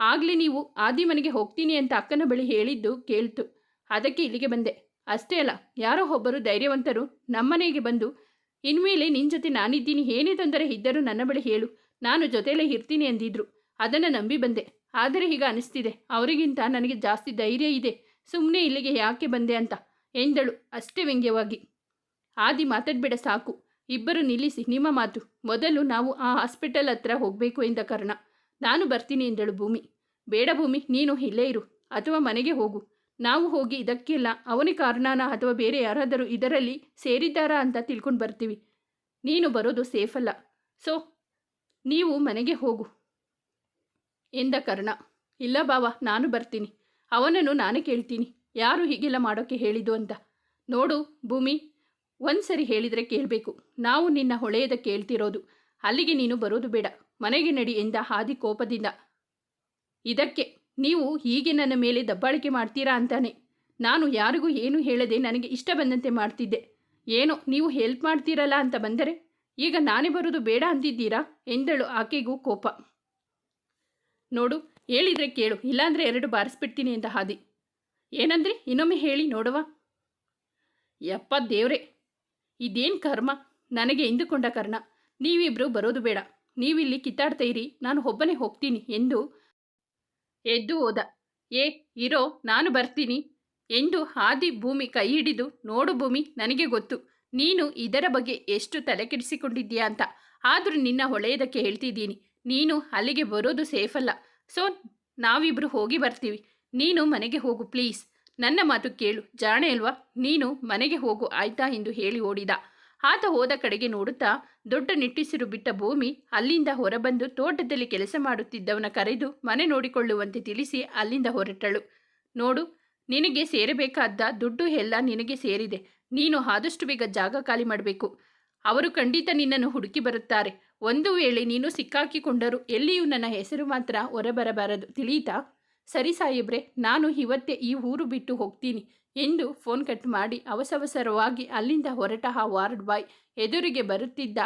[SPEAKER 1] ಆಗಲಿ ನೀವು ಆದಿ ಮನೆಗೆ ಹೋಗ್ತೀನಿ ಅಂತ ಅಕ್ಕನ ಬಳಿ ಹೇಳಿದ್ದು ಕೇಳ್ತು. ಅದಕ್ಕೆ ಇಲ್ಲಿಗೆ ಬಂದೆ. ಅಷ್ಟೇ ಅಲ್ಲ, ಯಾರೋ ಒಬ್ಬರು ಧೈರ್ಯವಂತರು ನಮ್ಮನೆಗೆ ಬಂದು, ಇನ್ಮೇಲೆ ನಿನ್ನ ಜೊತೆ ನಾನಿದ್ದೀನಿ, ಏನೇ ತೊಂದರೆ ಇದ್ದರೂ ನನ್ನ ಬಳಿ ಹೇಳು. ನಾನು ಜೊತೆಯಲ್ಲೇ ಇರ್ತೀನಿ ಅಂದಿದ್ರು. ಅದನ್ನು ನಂಬಿ ಬಂದೆ. ಆದರೆ ಈಗ ಅನಿಸ್ತಿದೆ. ಅವರಿಗಿಂತ ನನಗೆ ಜಾಸ್ತಿ ಧೈರ್ಯ ಇದೆ. ಸುಮ್ಮನೆ ಇಲ್ಲಿಗೆ ಯಾಕೆ ಬಂದೆ ಅಂತ ಎಂದಳು ಅಷ್ಟೇ ವ್ಯಂಗ್ಯವಾಗಿ. ಆದಿ ಮಾತಾಡ್ಬೇಡ ಸಾಕು. ಇಬ್ಬರು ನಿಲ್ಲಿಸಿ ನಿಮ್ಮ ಮಾತು. ಮೊದಲು ನಾವು ಆ ಹಾಸ್ಪಿಟಲ್ ಹತ್ರ ಹೋಗಬೇಕು ಎಂದ ಕಾರಣ. ನಾನು ಬರ್ತೀನಿ ಎಂದಳು ಭೂಮಿ. ಬೇಡ ಭೂಮಿ, ನೀನು ಇಲ್ಲೇ ಇರು. ಅಥವಾ ಮನೆಗೆ ಹೋಗು. ನಾವು ಹೋಗಿ ಇದಕ್ಕೆಲ್ಲ ಅವನೇ ಕಾರಣನ ಅಥವಾ ಬೇರೆ ಯಾರಾದರೂ ಇದರಲ್ಲಿ ಸೇರಿದ್ದಾರಾ ಅಂತ ತಿಳ್ಕೊಂಡು ಬರ್ತೀವಿ. ನೀನು ಬರೋದು ಸೇಫ್ ಅಲ್ಲ. ಸೊ ನೀವು ಮನೆಗೆ ಹೋಗು. ಎಂದ ಕರ್ಣ. ಇಲ್ಲ ಬಾವ, ನಾನು ಬರ್ತೀನಿ. ಅವನನ್ನು ನಾನೇ ಕೇಳ್ತೀನಿ. ಯಾರು ಹೀಗೆಲ್ಲ ಮಾಡೋಕ್ಕೆ ಹೇಳಿದ್ದು ಅಂತ. ನೋಡು ಭೂಮಿ ಒಂದು ಸರಿ ಹೇಳಿದರೆ ಕೇಳಬೇಕು. ನಾವು ನಿನ್ನ ಹೊಳೆಯದ ಕೇಳ್ತಿರೋದು. ಅಲ್ಲಿಗೆ ನೀನು ಬರೋದು ಬೇಡ. ಮನೆಗೆ ನಡಿ ಎಂದ ಹಾದಿ ಕೋಪದಿಂದ. ಇದಕ್ಕೆ ನೀವು ಹೀಗೆ ನನ್ನ ಮೇಲೆ ದಬ್ಬಾಳಿಕೆ ಮಾಡ್ತೀರಾ ಅಂತಾನೆ. ನಾನು ಯಾರಿಗೂ ಏನು ಹೇಳದೆ ನನಗೆ ಇಷ್ಟ ಬಂದಂತೆ ಮಾಡ್ತಿದ್ದೆ. ಏನೋ, ನೀವು ಹೆಲ್ಪ್ ಮಾಡ್ತೀರಲ್ಲ ಅಂತ ಬಂದರೆ? ಈಗ ನಾನೇ ಬರೋದು ಬೇಡ ಅಂತಿದ್ದೀರಾ ಎಂದಳು ಆಕೆಗೂ ಕೋಪ. ನೋಡು, ಹೇಳಿದರೆ ಕೇಳು, ಇಲ್ಲಾಂದರೆ ಎರಡು ಬಾರಿಸ್ಬಿಡ್ತೀನಿ ಅಂತ ಹಾದಿ. ಏನಂದ್ರೆ, ಇನ್ನೊಮ್ಮೆ ಹೇಳಿ, ನೋಡುವ. ಯಪ್ಪ ದೇವ್ರೆ, ಇದೇನು ಕರ್ಮ? ನನಗೆ ಎಂದುಕೊಂಡ ಕರ್ಣ. ನೀವಿಬ್ಬರು ಬರೋದು ಬೇಡ. ನೀವಿಲ್ಲಿ ಕಿತ್ತಾಡ್ತಾ ಇರಿ, ನಾನು ಒಬ್ಬನೇ ಹೋಗ್ತೀನಿ ಎಂದು ಎದ್ದು ಹೋದ. ಏ, ಇರೋ, ನಾನು ಬರ್ತೀನಿ ಎಂದು ಹಾದಿ ಭೂಮಿ ಕೈ ಹಿಡಿದು, ನೋಡು ಭೂಮಿ, ನನಗೆ ಗೊತ್ತು. ನೀನು ಇದರ ಬಗ್ಗೆ ಎಷ್ಟು ತಲೆ ಕೆಡಿಸಿಕೊಂಡಿದ್ದೀಯಾ ಅಂತ. ಆದರೂ ನಿನ್ನ ಹೊಳೆಯದಕ್ಕೆ ಹೇಳ್ತಿದ್ದೀನಿ. ನೀನು ಅಲ್ಲಿಗೆ ಬರೋದು ಸೇಫ್ ಅಲ್ಲ ಸೊ ನಾವಿಬ್ಬರು ಹೋಗಿ ಬರ್ತೀವಿ. ನೀನು ಮನೆಗೆ ಹೋಗು, ಪ್ಲೀಸ್. ನನ್ನ ಮಾತು ಕೇಳು. ಜಾಣೆ ಅಲ್ವಾ? ನೀನು ಮನೆಗೆ ಹೋಗು, ಆಯ್ತಾ? ಎಂದು ಹೇಳಿ ಓಡಿದ. ಆತ ಹೋದ ಕಡೆಗೆ ನೋಡುತ್ತಾ ದೊಡ್ಡ ನಿಟ್ಟಿಸಿರು ಬಿಟ್ಟ ಭೂಮಿ ಅಲ್ಲಿಂದ ಹೊರಬಂದು ತೋಟದಲ್ಲಿ ಕೆಲಸ ಮಾಡುತ್ತಿದ್ದವನ ಕರೆದು ಮನೆ ನೋಡಿಕೊಳ್ಳುವಂತೆ ತಿಳಿಸಿ ಅಲ್ಲಿಂದ ಹೊರಟಳು. ನೋಡು, ನಿನಗೆ ಸೇರಬೇಕಾದ ದುಡ್ಡು ಎಲ್ಲ ನಿನಗೆ ಸೇರಿದೆ. ನೀನು ಆದಷ್ಟು ಬೇಗ ಜಾಗ ಖಾಲಿ ಮಾಡಬೇಕು. ಅವರು ಖಂಡಿತ ನಿನ್ನನ್ನು ಹುಡುಕಿ ಬರುತ್ತಾರೆ. ಒಂದು ವೇಳೆ ನೀನು ಸಿಕ್ಕಾಕಿಕೊಂಡರೂ ಎಲ್ಲಿಯೂ ನನ್ನ ಹೆಸರು ಮಾತ್ರ ಹೊರಬರಬಾರದು. ತಿಳಿಯಿತಾ ಸರಿ ಸಾಹೇಬ್ರೆ, ನಾನು ಇವತ್ತೇ ಈ ಊರು ಬಿಟ್ಟು ಹೋಗ್ತೀನಿ. ಎಂದು ಫೋನ್ ಕಟ್ ಮಾಡಿ ಅವಸವಸರವಾಗಿ ಅಲ್ಲಿಂದ ಹೊರಟ ಆ ವಾರ್ಡ್ ಬಾಯ್ ಎದುರಿಗೆ ಬರುತ್ತಿದ್ದ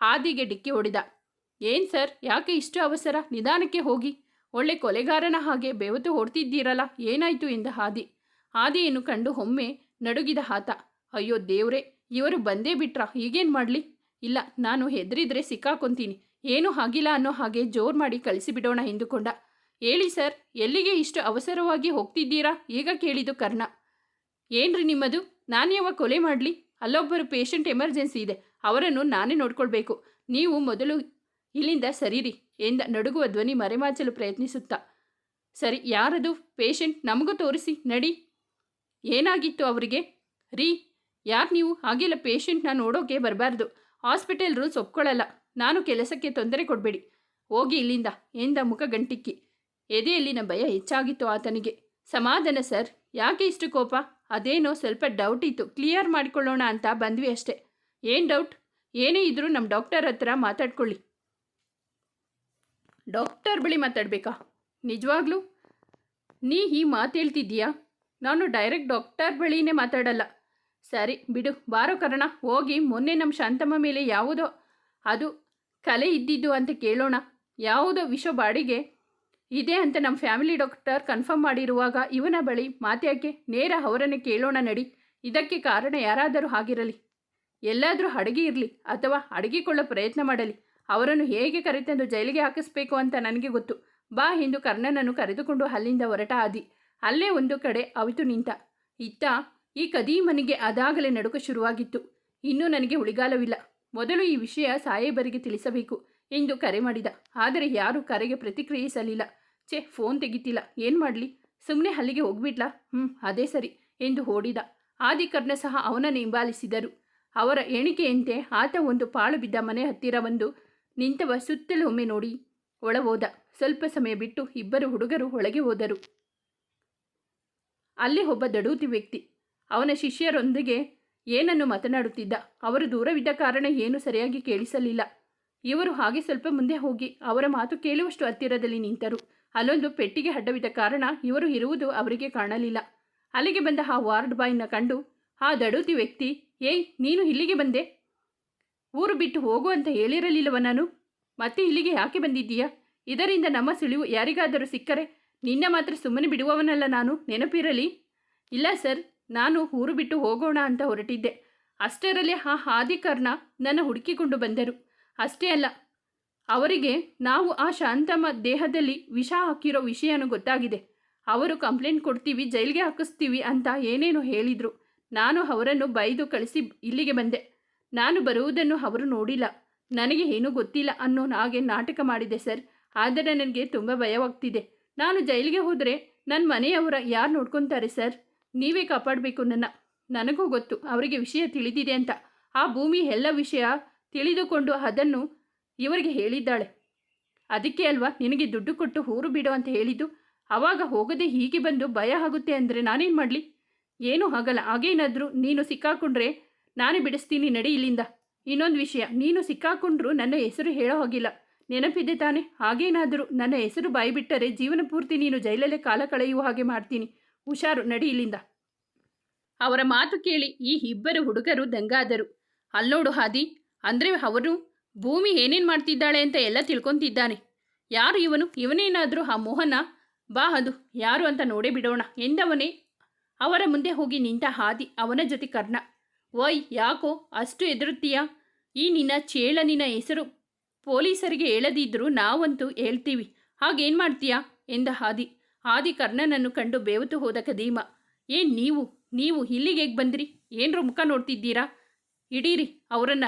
[SPEAKER 1] ಹಾದಿಗೆ ಡಿಕ್ಕಿ ಹೊಡೆದ. ಏನು ಸರ್, ಯಾಕೆ ಇಷ್ಟು ಅವಸರ? ನಿಧಾನಕ್ಕೆ ಹೋಗಿ. ಒಳ್ಳೆ ಕೊಲೆಗಾರನ ಹಾಗೆ ಬೆವತು ಹೊಡ್ತಿದ್ದೀರಲ್ಲ, ಏನಾಯಿತು ಎಂದ ಹಾದಿ. ಹಾದಿಯನ್ನು ಕಂಡು ಒಮ್ಮೆ ನಡುಗಿದ ಆತ. ಅಯ್ಯೋ ದೇವ್ರೆ, ಇವರು ಬಂದೇ ಬಿಟ್ರ, ಈಗೇನು ಮಾಡಲಿ? ಇಲ್ಲ, ನಾನು ಹೆದರಿದ್ರೆ ಸಿಕ್ಕಾಕೊಂತೀನಿ. ಏನೂ ಆಗಿಲ್ಲ ಅನ್ನೋ ಹಾಗೆ ಜೋರು ಮಾಡಿ ಕಳಿಸಿಬಿಡೋಣ ಎಂದುಕೊಂಡ. ಹೇಳಿ ಸರ್, ಎಲ್ಲಿಗೆ ಇಷ್ಟು ಅವಸರವಾಗಿ ಹೋಗ್ತಿದ್ದೀರಾ? ಈಗ ಕೇಳಿದು ಕರ್ಣ. ಏನ್ರಿ ನಿಮ್ಮದು? ನಾನು ಯಾವಾಗ ಕೊಲೆ ಮಾಡಲಿ? ಅಲ್ಲೊಬ್ಬರು ಪೇಷಂಟ್ ಎಮರ್ಜೆನ್ಸಿ ಇದೆ. ಅವರನ್ನು ನಾನೇ ನೋಡ್ಕೊಳ್ಬೇಕು. ನೀವು ಮೊದಲು ಇಲ್ಲಿಂದ ಸರಿರಿ ಎಂದ ನಡುಗುವ ಧ್ವನಿ ಮರೆಮಾಚಲು ಪ್ರಯತ್ನಿಸುತ್ತಾ. ಸರಿ, ಯಾರದು? ಪೇಷಂಟ್ ನಮಗೂ ತೋರಿಸಿ, ನಡಿ. ಏನಾಗಿತ್ತು ಅವರಿಗೆ? ರೀ, ಯಾರು ನೀವು? ಹಾಗೆಲ್ಲ ಪೇಷಂಟ್ನ ನೋಡೋಕೆ ಬರಬಾರ್ದು. ಹಾಸ್ಪಿಟಲ್ ರೂಲ್ಸ್ ಒಪ್ಕೊಳ್ಳಲ್ಲ ನಾನು ಕೆಲಸಕ್ಕೆ ತೊಂದರೆ ಕೊಡಬೇಡಿ. ಹೋಗಿ ಇಲ್ಲಿಂದ, ಎಂದ ಮುಖ ಗಂಟಿಕ್ಕಿ. ಎದೆಯಲ್ಲಿನ ಭಯ ಹೆಚ್ಚಾಗಿತ್ತು ಆತನಿಗೆ. ಸಮಾಧಾನ ಸರ್, ಯಾಕೆ ಇಷ್ಟು ಕೋಪ? ಅದೇನೋ ಸ್ವಲ್ಪ ಡೌಟ್ ಇತ್ತು. ಕ್ಲಿಯರ್ ಮಾಡಿಕೊಳ್ಳೋಣ ಅಂತ ಬಂದ್ವಿ ಅಷ್ಟೇ. ಏನು ಡೌಟ್ ಏನೇ ಇದ್ರೂ ನಮ್ಮ ಡಾಕ್ಟರ್ ಹತ್ರ ಮಾತಾಡ್ಕೊಳ್ಳಿ. ಡಾಕ್ಟರ್ ಬಳಿ ಮಾತಾಡಬೇಕಾ? ನಿಜವಾಗ್ಲೂ? ನೀ ಈ ಮಾತು ಹೇಳ್ತಿದ್ದೀಯಾ? ನಾನು ಡೈರೆಕ್ಟ್ ಡಾಕ್ಟರ್ ಬಳಿನೇ ಮಾತಾಡಲ್ಲ. ಸರಿ, ಬಿಡು. ಬಾರೋ ಕರ್ಣ. ಹೋಗಿ ಮೊನ್ನೆ ನಮ್ಮ ಶಾಂತಮ್ಮ ಮೇಲೆ ಯಾವುದೋ ಅದು ಕಲೆ ಇದ್ದಿದ್ದು ಅಂತ ಕೇಳೋಣ. ಯಾವುದೋ ವಿಷ ಬಾಡಿಗೆ ಇದೆ ಅಂತ ನಮ್ಮ ಫ್ಯಾಮಿಲಿ ಡಾಕ್ಟರ್ ಕನ್ಫರ್ಮ್ ಮಾಡಿರುವಾಗ ಇವನ ಬಳಿ ಮಾತ್ಯಾಕೆ ನೇರ ಅವರನ್ನೇ ಕೇಳೋಣ ನಡಿ. ಇದಕ್ಕೆ ಕಾರಣ ಯಾರಾದರೂ ಆಗಿರಲಿ ಎಲ್ಲಾದರೂ ಅಡಗಿ ಇರಲಿ ಅಥವಾ ಅಡಗಿಕೊಳ್ಳೋ ಪ್ರಯತ್ನ ಮಾಡಲಿ. ಅವರನ್ನು ಹೇಗೆ ಕರೆತಂದು ಜೈಲಿಗೆ ಹಾಕಿಸ್ಬೇಕು ಅಂತ ನನಗೆ ಗೊತ್ತು. ಬಾ ಎಂದು ಕರ್ಣನನ್ನು ಕರೆದುಕೊಂಡು ಅಲ್ಲಿಂದ ಹೊರಟ ಆದಿ. ಅಲ್ಲೇ ಒಂದು ಕಡೆ ಅವಿತು ನಿಂತ. ಇತ್ತ ಈ ಕದೀಮನಿಗೆ ಅದಾಗಲೇ ನಡುಕ ಶುರುವಾಗಿತ್ತು. ಇನ್ನೂ ನನಗೆ ಉಳಿಗಾಲವಿಲ್ಲ ಮೊದಲು ಈ ವಿಷಯ ಸಾಹೇಬರಿಗೆ ತಿಳಿಸಬೇಕು. ಎಂದು ಕರೆ ಮಾಡಿದ. ಆದರೆ ಯಾರೂ ಕರೆಗೆ ಪ್ರತಿಕ್ರಿಯಿಸಲಿಲ್ಲ. ಛೇ, ಫೋನ್ ತೆಗಿತಿಲ್ಲ. ಏನು ಮಾಡಲಿ? ಸುಮ್ಮನೆ ಅಲ್ಲಿಗೆ ಹೋಗ್ಬಿಡ್ಲಾ ಹ್ಞೂ ಅದೇ ಸರಿ ಎಂದು ಓಡಿದ. ಆದಿಕರ್ಣ ಸಹ ಅವನನ್ನು ಹಿಂಬಾಲಿಸಿದರು. ಅವರ ಎಣಿಕೆಯಂತೆ ಆತ ಒಂದು ಪಾಳು ಬಿದ್ದ ಮನೆ ಹತ್ತಿರ ಬಂದು ನಿಂತವ ಸುತ್ತಲೂ ಒಮ್ಮೆ ನೋಡಿ ಒಳ ಹೋದ ಸ್ವಲ್ಪ ಸಮಯ ಬಿಟ್ಟು ಇಬ್ಬರು ಹುಡುಗರು ಒಳಗೆ ಹೋದರು. ಅಲ್ಲಿ ಒಬ್ಬ ದಡೂತಿ ವ್ಯಕ್ತಿ. ಅವನ ಶಿಷ್ಯರೊಂದಿಗೆ ಏನನ್ನು ಮಾತನಾಡುತ್ತಿದ್ದ? ಅವರು ದೂರವಿದ್ದ ಕಾರಣ ಏನು ಸರಿಯಾಗಿ ಕೇಳಿಸಲಿಲ್ಲ. ಇವರು ಹಾಗೆ ಸ್ವಲ್ಪ ಮುಂದೆ ಹೋಗಿ ಅವರ ಮಾತು ಕೇಳುವಷ್ಟು ಹತ್ತಿರದಲ್ಲಿ ನಿಂತರು. ಅಲ್ಲೊಂದು ಪೆಟ್ಟಿಗೆ ಅಡ್ಡವಿದ್ದ ಕಾರಣ ಇವರು ಇರುವುದು ಅವರಿಗೆ ಕಾಣಲಿಲ್ಲ. ಅಲ್ಲಿಗೆ ಬಂದ ಆ ವಾರ್ಡ್ ಬಾಯ್ನ ಕಂಡು, ಆ ದಡೂತಿ ವ್ಯಕ್ತಿ, ಏಯ್, ನೀನು ಇಲ್ಲಿಗೆ ಬಂದೆ? ಊರು ಬಿಟ್ಟು ಹೋಗು ಅಂತ ಹೇಳಿರಲಿಲ್ಲವ ನಾನು. ಮತ್ತೆ ಇಲ್ಲಿಗೆ ಯಾಕೆ ಬಂದಿದ್ದೀಯಾ? ಇದರಿಂದ ನಮ್ಮ ಸುಳಿವು ಯಾರಿಗಾದರೂ ಸಿಕ್ಕರೆ ನಿನ್ನ ಮಾತ್ರ ಸುಮ್ಮನೆ ಬಿಡುವವನಲ್ಲ ನಾನು, ನೆನಪಿರಲಿ? ಇಲ್ಲ ಸರ್, ನಾನು ಊರು ಬಿಟ್ಟು ಹೋಗೋಣ ಅಂತ ಹೊರಟಿದ್ದೆ. ಅಷ್ಟರಲ್ಲಿ ಆ ಹಾದಿಕರ್ಣ ನನ್ನ ಹುಡುಕಿಕೊಂಡು ಬಂದರು. ಅಷ್ಟೇ ಅಲ್ಲ, ಅವರಿಗೆ ನಾವು ಆ ಶಾಂತಮ್ಮ ದೇಹದಲ್ಲಿ ವಿಷ ಹಾಕಿರೋ ವಿಷಯನೂ ಗೊತ್ತಾಗಿದೆ. ಅವರು ಕಂಪ್ಲೇಂಟ್ ಕೊಡ್ತೀವಿ, ಜೈಲಿಗೆ ಹಾಕಿಸ್ತೀವಿ ಅಂತ ಏನೇನೋ ಹೇಳಿದರು. ನಾನು ಅವರನ್ನು ಬೈದು ಕಳಿಸಿ ಇಲ್ಲಿಗೆ ಬಂದೆ. ನಾನು ಬರುವುದನ್ನು ಅವರು ನೋಡಿಲ್ಲ. ನನಗೆ ಏನೂ ಗೊತ್ತಿಲ್ಲ ಅನ್ನೋ ಹಾಗೆ ನಾಟಕ ಮಾಡಿದೆ ಸರ್. ಆದರೆ ನನಗೆ ತುಂಬ ಭಯವಾಗ್ತಿದೆ. ನಾನು ಜೈಲಿಗೆ ಹೋದರೆ ನನ್ನ ಮನೆಯವರ ಯಾರು ನೋಡ್ಕೊತಾರೆ ಸರ್? ನೀವೇ ಕಾಪಾಡಬೇಕು ನನ್ನ. ನನಗೂ ಗೊತ್ತು, ಅವರಿಗೆ ವಿಷಯ ತಿಳಿದಿದೆ ಅಂತ. ಆ ಭೂಮಿ ಎಲ್ಲ ವಿಷಯ ತಿಳಿದುಕೊಂಡು ಅದನ್ನು ಇವರಿಗೆ ಹೇಳಿದ್ದಾಳೆ. ಅದಕ್ಕೆ ಅಲ್ವಾ, ನಿನಗೆ ದುಡ್ಡು ಕೊಟ್ಟು ಊರು ಬಿಡು ಅಂತ ಹೇಳಿದ್ದು? ಆವಾಗ ಹೋಗದೆ ಹೀಗೆ ಬಂದು ಭಯ ಆಗುತ್ತೆ ಅಂದರೆ ನಾನೇನು ಮಾಡಲಿ? ಏನೂ ಆಗಲ್ಲ, ಹಾಗೇನಾದರೂ ನೀನು ಸಿಕ್ಕಾಕೊಂಡ್ರೆ ನಾನೇ ಬಿಡಿಸ್ತೀನಿ ನಡಿ ಇಲ್ಲಿಂದ. ಇನ್ನೊಂದು ವಿಷಯ, ನೀನು ಸಿಕ್ಕಾಕೊಂಡ್ರೂ ನನ್ನ ಹೆಸರು ಹೇಳೋ ಹೋಗಿಲ್ಲ. ನೆನಪಿದೆ ತಾನೆ, ಹಾಗೇನಾದರೂ ನನ್ನ ಹೆಸರು ಬಾಯಿಬಿಟ್ಟರೆ ಜೀವನ ಪೂರ್ತಿ ನೀನು ಜೈಲಲ್ಲೇ ಕಾಲ ಕಳೆಯುವ ಹಾಗೆ ಮಾಡ್ತೀನಿ. ಹುಷಾರು, ನಡಿ ಇಲ್ಲಿಂದ. ಅವರ ಮಾತು ಕೇಳಿ ಈ ಇಬ್ಬರು ಹುಡುಗರು ದಂಗಾದರು. ಅಲ್ಲೋಡು ಹಾದಿ ಅಂದರೆ ಅವನು ಭೂಮಿ ಏನೇನು ಮಾಡ್ತಿದ್ದಾಳೆ ಅಂತ ಎಲ್ಲ ತಿಳ್ಕೊತಿದ್ದಾನೆ. ಯಾರು ಇವನು? ಇವನೇನಾದರೂ ಆ ಮೋಹನ? ಬಾ ಅದು, ಯಾರು ಅಂತ ನೋಡೇ ಬಿಡೋಣ ಎಂದವನೇ. ಅವರ ಮುಂದೆ ಹೋಗಿ ನಿಂತ ಹಾದಿ, ಅವನ ಜೊತೆ ಕರ್ಣ. ಓಯ್ ಯಾಕೋ ಅಷ್ಟು ಎದುರುತ್ತೀಯ ಈ ನಿನ್ನ ಚೇಳನಿನ ಹೆಸರು. ಪೊಲೀಸರಿಗೆ ಹೇಳದಿದ್ದರೂ ನಾವಂತೂ ಹೇಳ್ತೀವಿ. ಹಾಗೇನು ಮಾಡ್ತೀಯಾ? ಎಂದ ಹಾದಿ. ಹಾದಿ ಕರ್ಣನನ್ನು ಕಂಡು ಬೇವತು ಹೋದ ಕದೀಮ. ಏನ್ ನೀವು? ನೀವು ಇಲ್ಲಿಗೆ ಹೇಗೆ ಬಂದ್ರಿ? ಏನರ ಮುಖ ನೋಡ್ತಿದ್ದೀರಾ? ಇಡೀರಿ ಅವರನ್ನ.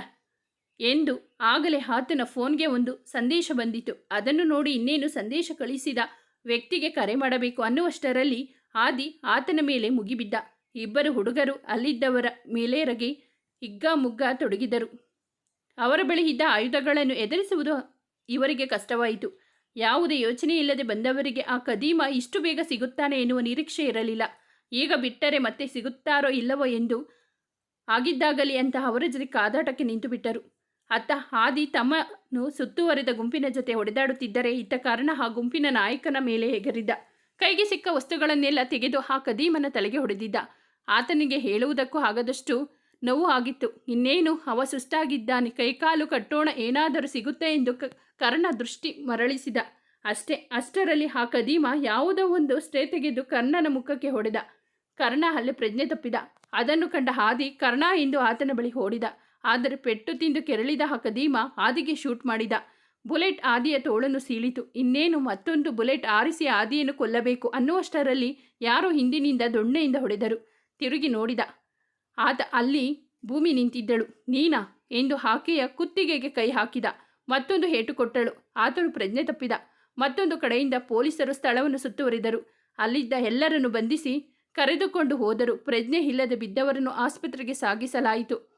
[SPEAKER 1] ಎಂದು ಆಗಲೇ ಆತನ ಫೋನ್ಗೆ ಒಂದು ಸಂದೇಶ ಬಂದಿತು. ಅದನ್ನು ನೋಡಿ ಇನ್ನೇನು ಸಂದೇಶ ಕಳಿಸಿದ ವ್ಯಕ್ತಿಗೆ ಕರೆ ಮಾಡಬೇಕು ಅನ್ನುವಷ್ಟರಲ್ಲಿ ಆದಿ ಆತನ ಮೇಲೆ ಮುಗಿಬಿದ್ದ. ಇಬ್ಬರು ಹುಡುಗರು ಅಲ್ಲಿದ್ದವರ ಮೇಲೆ ರಗಿ ಹಿಗ್ಗಾಮುಗ್ಗ ತೊಡಗಿದರು. ಅವರ ಬಳಿ ಇದ್ದ ಆಯುಧಗಳನ್ನು ಎದುರಿಸುವುದು ಇವರಿಗೆ ಕಷ್ಟವಾಯಿತು. ಯಾವುದೇ ಯೋಚನೆ ಇಲ್ಲದೆ ಬಂದವರಿಗೆ ಆ ಕದೀಮ ಇಷ್ಟು ಬೇಗ ಸಿಗುತ್ತಾನೆ ಎನ್ನುವ ನಿರೀಕ್ಷೆ ಇರಲಿಲ್ಲ. ಈಗ ಬಿಟ್ಟರೆ ಮತ್ತೆ ಸಿಗುತ್ತಾರೋ ಇಲ್ಲವೋ ಎಂದು ಆಗಿದ್ದಾಗಲಿ ಅಂತ ಅವರ ಜೊತೆ ಕಾದಾಟಕ್ಕೆ ನಿಂತು ಬಿಟ್ಟರು ಅತ್ತ ಹಾದಿ ತಮ್ಮನು ಸುತ್ತುವರಿದ ಗುಂಪಿನ ಜೊತೆ ಹೊಡೆದಾಡುತ್ತಿದ್ದರೆ ಇತ್ತ ಕಾರಣ ಆ ಗುಂಪಿನ ನಾಯಕನ ಮೇಲೆ ಎಗರಿದ್ದ ಕೈಗೆ ಸಿಕ್ಕ ವಸ್ತುಗಳನ್ನೆಲ್ಲ ತೆಗೆದು ಆ ಕದೀಮನ ತಲೆಗೆ ಹೊಡೆದಿದ್ದ. ಆತನಿಗೆ ಹೇಳುವುದಕ್ಕೂ ಆಗದಷ್ಟು ನೋವು ಆಗಿತ್ತು. ಇನ್ನೇನು, ಅವ ಸುಸ್ತಾಗಿದ್ದಾನೆ. ಕೈಕಾಲು ಕಟ್ಟೋಣ ಏನಾದರೂ ಸಿಗುತ್ತೆ ಎಂದು ಕರ್ಣ ದೃಷ್ಟಿ ಮರಳಿಸಿದ. ಅಷ್ಟೇ, ಅಷ್ಟರಲ್ಲಿ ಆ ಕದೀಮ ಯಾವುದೋ ಒಂದು ಸ್ಟೇ ತೆಗೆದು ಕರ್ಣನ ಮುಖಕ್ಕೆ ಹೊಡೆದ. ಕರ್ಣ ಅಲ್ಲಿ ಪ್ರಜ್ಞೆ ತಪ್ಪಿದ. ಅದನ್ನು ಕಂಡ ಹಾದಿ ಕರ್ಣ ಎಂದು ಆತನ ಬಳಿ ಓಡಿದ. ಆದರೆ ಪೆಟ್ಟು ತಿಂದು ಕೆರಳಿದ ಹಕದೀಮ ಕದೀಮ ಆದಿಗೆ ಶೂಟ್ ಮಾಡಿದ. ಬುಲೆಟ್ ಆದಿಯ ತೋಳನ್ನು ಸೀಳಿತು. ಇನ್ನೇನು ಮತ್ತೊಂದು ಬುಲೆಟ್ ಆರಿಸಿ ಆದಿಯನ್ನು ಕೊಲ್ಲಬೇಕು ಅನ್ನುವಷ್ಟರಲ್ಲಿ ಯಾರೋ ಹಿಂದಿನಿಂದ ದೊಣ್ಣೆಯಿಂದ ಹೊಡೆದರು. ತಿರುಗಿ ನೋಡಿದ. ಆತ ಅಲ್ಲಿ ಭೂಮಿ ನಿಂತಿದ್ದಳು. ನೀನಾ? ಎಂದು ಹಾಕೆಯ ಕುತ್ತಿಗೆಗೆ ಕೈ ಹಾಕಿದ. ಮತ್ತೊಂದು ಹೇಟು ಕೊಟ್ಟಳು. ಆತನು ಪ್ರಜ್ಞೆ ತಪ್ಪಿದ. ಮತ್ತೊಂದು ಕಡೆಯಿಂದ ಪೊಲೀಸರು ಸ್ಥಳವನ್ನು ಸುತ್ತುವರಿದರು. ಅಲ್ಲಿದ್ದ ಎಲ್ಲರನ್ನು ಬಂಧಿಸಿ ಕರೆದುಕೊಂಡು ಹೋದರು. ಪ್ರಜ್ಞೆ ಇಲ್ಲದೆ ಬಿದ್ದವರನ್ನು ಆಸ್ಪತ್ರೆಗೆ ಸಾಗಿಸಲಾಯಿತು.